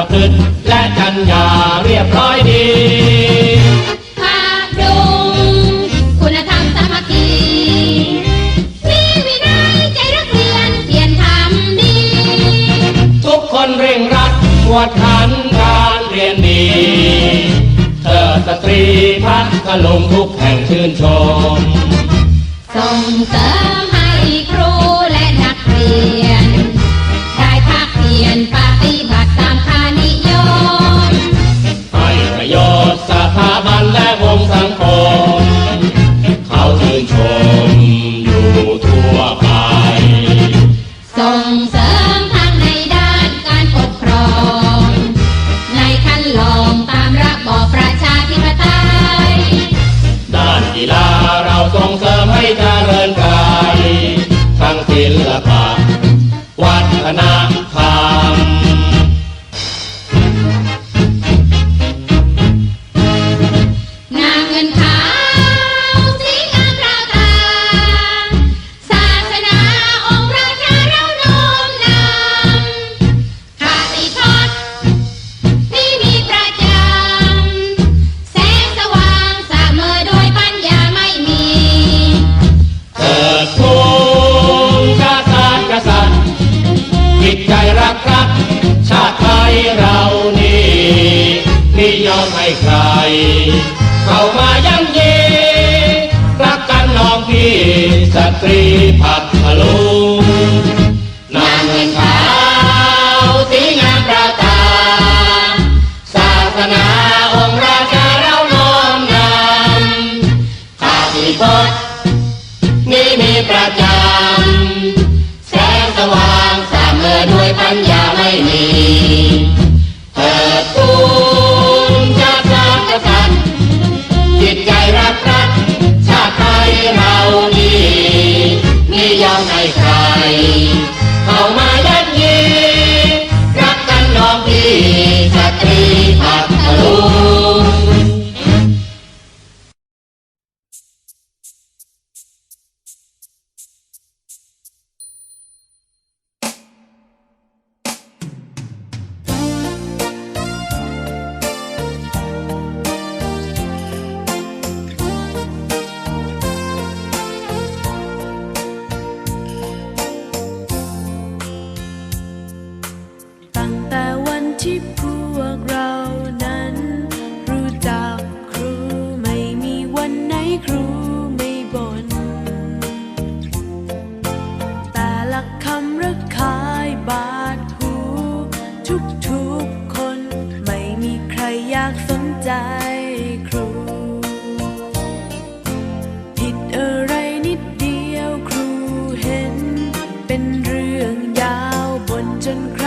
ประพฤติและจัญญาเรียบร้อยดีภาคดุงคุณธรรมสามัคคีมีวินัยใจรักเรียนเทียนทำดี ทุกคนเร่งรัดกวดขันการเรียนดี เธอสตรีพักกะลงทุกแห่งชื่นชม ส่งเสริม ลปะ วัฒนธรรม ใคร เข้ามายังเยรักกันน้องพี่สตรีผัดทลุงนางเงินฟ้า ครูไม่บ่นแต่ละคำรักคายบาดหู ทุกทุกคน ไม่มีใครอยากสนใจครู ผิดอะไรนิดเดียวครูเห็น เป็นเรื่องยาวบนจนใคร